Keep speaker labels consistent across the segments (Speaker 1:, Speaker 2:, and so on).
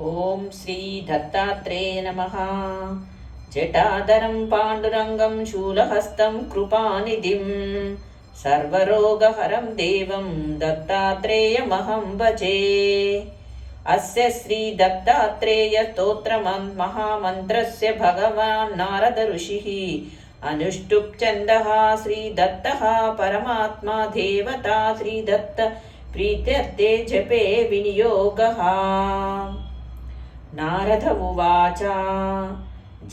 Speaker 1: ఓం శ్రీ దత్తాత్రేయ నమ. జటాధరం పాండురంగం శూలహస్తం కృపానిధిం. సర్వరోగహరం దేవం దత్తాత్రేయమహం భజే. అస్య శ్రీ దత్తాత్రేయ స్తోత్రమన్ మహామంత్రస్య భగవాన్ నారద ఋషిః. అనుష్టుప్ ఛందః శ్రీ దత్తః పరమాత్మా దేవతా శ్రీ దత్త ప్రీత్యర్థే జపే వినియోగః. नारद उवाच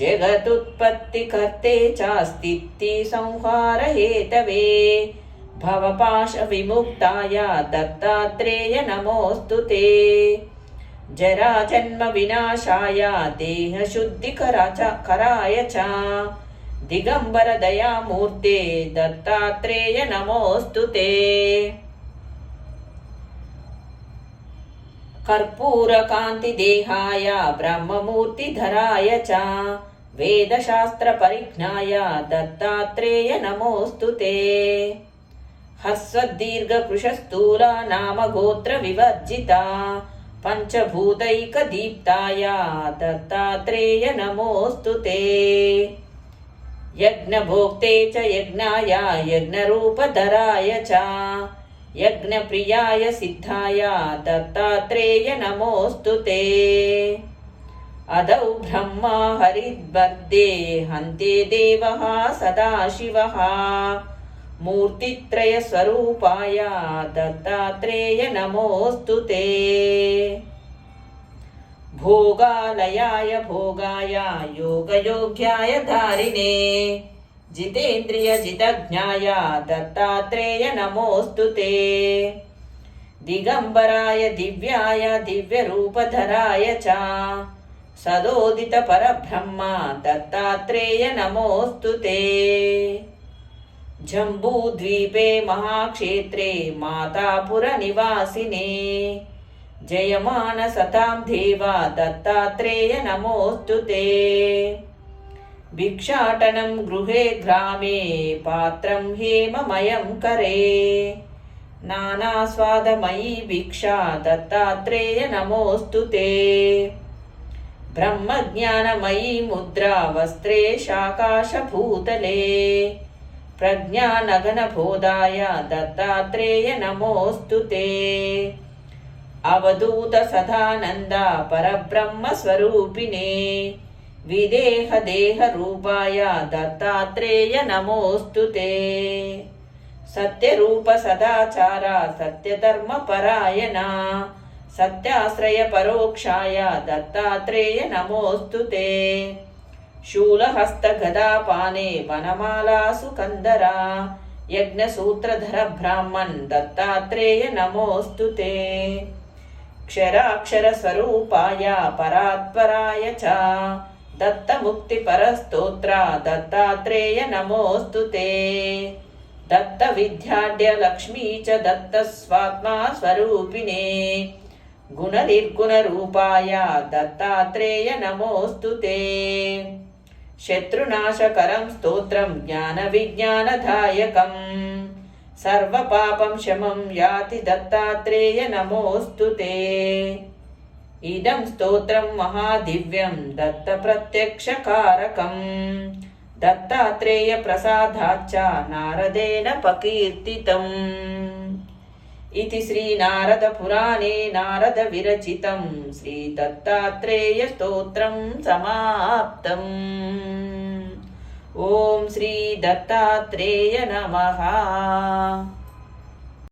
Speaker 1: जगदुत्पत्तिकर्ते चास्तित्ति संहारहेतवे भवपाशविमुक्ताय दत्तात्रेय नमोऽस्तु ते जराजन्मविनाशाय देहशुद्धिकराच कराय च दिगम्बरदयामूर्ते दत्तात्रेय नमोऽस्तु ते कर्पूरकान्तिदेहाय ब्रह्ममूर्तिधराय च वेदशास्त्रपरिज्ञाय दत्तात्रेय नमोऽस्तु ते हस्वद्दीर्घकृशस्थूला नाम गोत्रविवर्जिता पञ्चभूतैकदीप्ताय दत्तात्रेय नमोऽस्तु ते यज्ञभोक्ते च यज्ञाय यज्ञरूपधराय च यज्ञप्रियाय सिद्धाय दत्तात्रेय नमोऽस्तु ते अदौ ब्रह्मा हरिद्वर्दे हन्ते देवः सदाशिवः मूर्तित्रयस्वरूपाय दत्तात्रेय नमोऽस्तु ते भोगालयाय भोगाय योगयोग्याय धारिणे జితేంద్రియ జితజ్ఞాయ దత్తాత్రేయ నమోస్తు దిగంబరాయ దివ్యాయ దివ్యరూపధరాయ చ సదోదిత పరబ్రహ్మ దత్తాత్రేయ నమోస్తు జంబూద్వీపే మహాక్షేత్రే మాతాపురనివాసినే జయమాన సతాం దేవా దత్తాత్రేయ నమోస్తు भिक्षाटनं गृहे ग्रामे पात्रं हेममयं करे नानास्वादमयी भिक्षा दत्तात्रेय नमोऽस्तु ते ब्रह्मज्ञानमयी मुद्रा वस्त्रे शाकाशभूतले प्रज्ञानगनबोधाय दत्तात्रेय नमोऽस्तु ते अवधूतसदानन्द परब्रह्मस्वरूपिणे విదేహ దేహ రూపాయ దత్తాత్రేయ నమోస్తు సత్యరూప సదాచార సత్యధర్మ పరాయణ సత్యాశ్రయ పరోక్షాయ దత్తాత్రేయ నమోస్తు శూలహస్త గదాపానే వనమాలాసు కందరా యజ్ఞసూత్రధర బ్రాహ్మణ్ దత్తాత్రేయ నమోస్తు క్షరాక్షర స్వరూపాయ పరాత్పరాయ చ दत्तमुक्तिपरस्तोत्र दत्तात्रेय नमोऽस्तु ते दत्तविद्याढ्यलक्ष्मी च दत्तस्वात्मा स्वरूपिणे गुणनिर्गुणरूपाय दत्तात्रेय नमोऽस्तु ते शत्रुनाशकरं स्तोत्रं ज्ञानविज्ञानदायकम् सर्वपापं शमं याति दत्तात्रेय नमोऽस्तु ते ఇదం స్తోత్రం మహాదివ్యం దత్తప్రత్యక్షకారకం. దత్తాత్రేయ ప్రసాదాచ్చ నారదేన పకీర్తితం. ఇది శ్రీ నారద పురాణే నారద విరచితం శ్రీ దత్తాత్రేయ స్తోత్రం సమాప్తం. ఓం శ్రీ దత్తాత్రేయ నమః.